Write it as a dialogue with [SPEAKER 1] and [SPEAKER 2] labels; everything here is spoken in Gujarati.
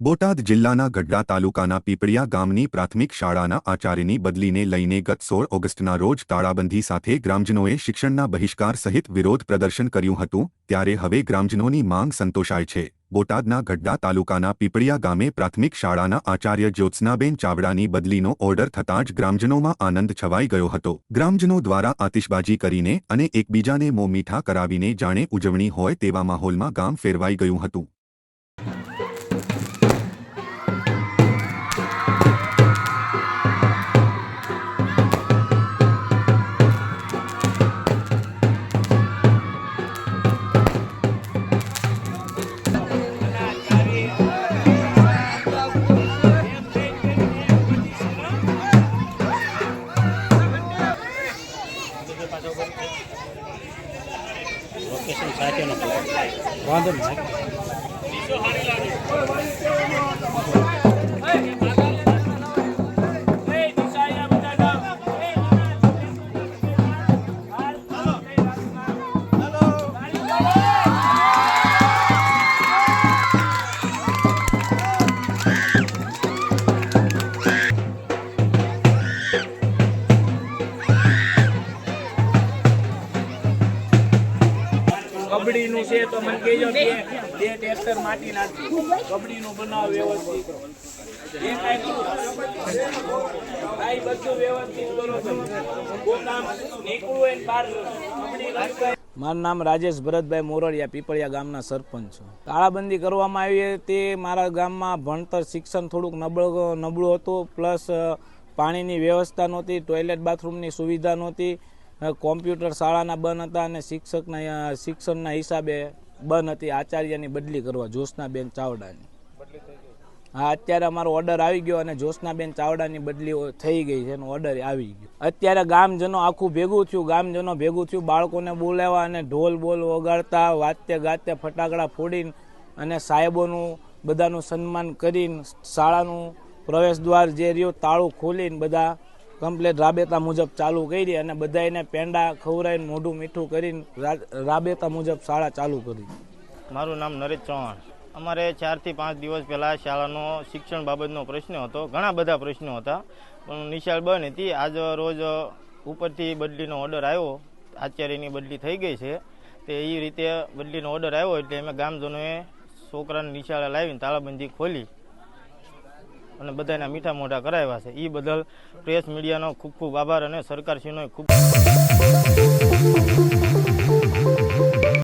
[SPEAKER 1] બોટાદ જિલ્લાના ગઢડા તાલુકાના પીપળિયા ગામની પ્રાથમિક શાળાના આચાર્યની બદલીને લઈને ગત સોળ ઓગસ્ટના રોજ તાળાબંધી સાથે ગ્રામજનોએ શિક્ષણના બહિષ્કાર સહિત વિરોધ પ્રદર્શન કર્યું હતું, ત્યારે હવે ગ્રામજનોની માંગ સંતોષાય છે. બોટાદના ગઢડા તાલુકાના પીપળિયા ગામે પ્રાથમિક શાળાના આચાર્ય જ્યોત્સનાબેન ચાવડાની બદલીનો ઓર્ડર થતાં જ ગ્રામજનોમાં આનંદ છવાઈ ગયો હતો. ગ્રામજનો દ્વારા આતિશબાજી કરીને અને એકબીજાને મોં મીઠા કરાવીને જાણે ઉજવણી હોય તેવા માહોલમાં ગામ ફેરવાઈ ગયું હતું.
[SPEAKER 2] લોકેશન સાથેનો વાંધો નહીં.
[SPEAKER 3] કબડ્ડીનું છે તો મને કહેજો બે બે ટ્રેક્ટર માટી નાખી. નું બનાવ વ્યવસ્થિત. એ કાઈ બધું વ્યવસ્થિત કરો તમે પોતામ નીકળવું બહાર કબડી રમતા મારું નામ રાજેશ ભરતભાઈ મોરડિયા પીપળિયા ગામના સરપંચ છું. તાળાબંધી કરવામાં આવી તે મારા ગામમાં ભણતર શિક્ષણ થોડુંક નબળું નબળું હતું. પ્લસ પાણીની વ્યવસ્થા નહોતી, ટોયલેટ, બાથરૂમની સુવિધા નહોતી. કોમ્પ્યુટર શાળાના બંધ હતા અને શિક્ષકના શિક્ષણના હિસાબે બંધ હતી. આચાર્યની બદલી કરવા જોશનાબેન ચાવડાની. હા અત્યારે અમારો ઓર્ડર આવી ગયો અને જોશનાબેન ચાવડાની બદલી થઈ ગઈ છે એનો ઓર્ડર આવી ગયો. અત્યારે ગામજનો આખું ભેગું થયું. ગામજનો ભેગું થયું. બાળકોને બોલાવ્યા અને ઢોલ બોલ વગાડતા વાતે ગાતે ફટાકડા ફોડીને અને સાહેબોનું બધાનું સન્માન કરીને શાળાનું પ્રવેશ દ્વાર જે રહ્યું તાળું ખોલીને બધા કમ્પ્લેટ રાબેતા મુજબ ચાલુ કરી અને બધાને પેંડા ખવડાવીને મોઢું મીઠું કરીને રાબેતા મુજબ શાળા ચાલુ કરી.
[SPEAKER 2] મારું નામ નરેશ ચૌહાણ. અમારે ચારથી પાંચ દિવસ પહેલાં શાળાનો શિક્ષણ બાબતનો પ્રશ્ન હતો. ઘણા બધા પ્રશ્નો હતા, પણ નિશાળ બંધ હતી. આજ રોજ ઉપરથી બદલીનો ઓર્ડર આવ્યો. આચાર્યની બદલી થઈ ગઈ છે. તે એ રીતે બદલીનો ઓર્ડર આવ્યો એટલે અમે ગામજનોએ છોકરાને નિશાળે લાવીને તાળાબંધી ખોલી. અને બધાના મીઠા મોઢા કરાવ્યા છે. એ બદલ પ્રેસ મીડિયાનો ખૂબ ખૂબ આભાર અને સરકારશ્રીનો ખૂબ